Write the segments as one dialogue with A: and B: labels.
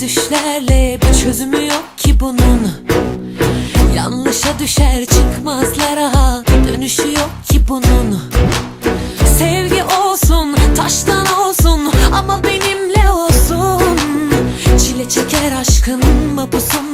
A: düşlerle bir çözümü yok ki bunun. Yanlışa düşer çıkmazlara dönüşü yok ki bunun. Sevgi olsun taştan olsun ama benimle olsun. Çile çeker aşkın mapusunda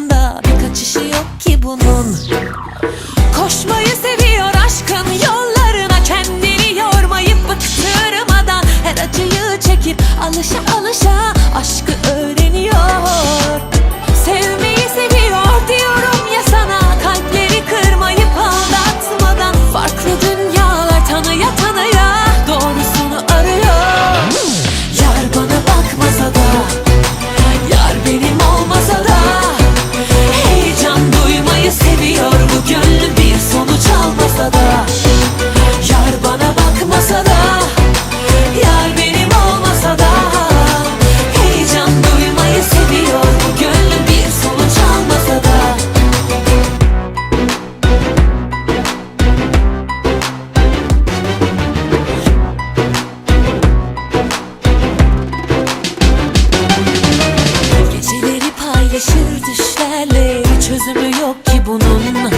A: çözümü yok ki bunun.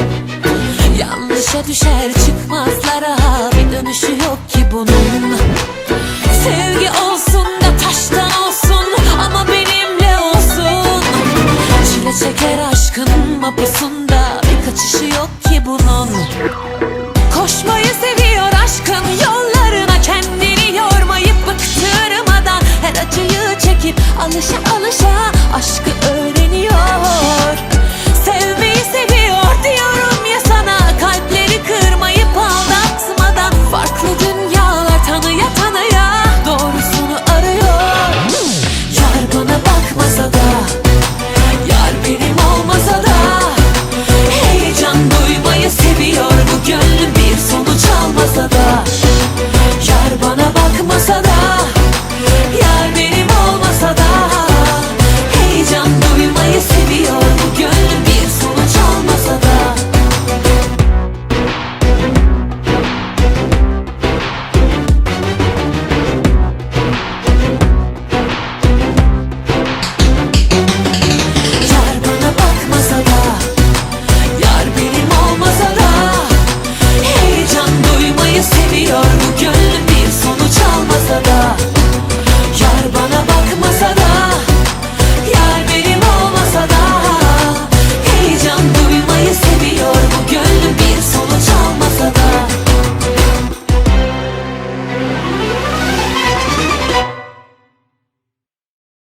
A: Yanlışa düşer çıkmazlara bir dönüşü yok ki bunun. Sevgi olsun da taştan olsun ama benimle olsun. Çile çeker aşkın mapusunda bir kaçışı yok ki bunun. Koşmayı seviyor aşkın yok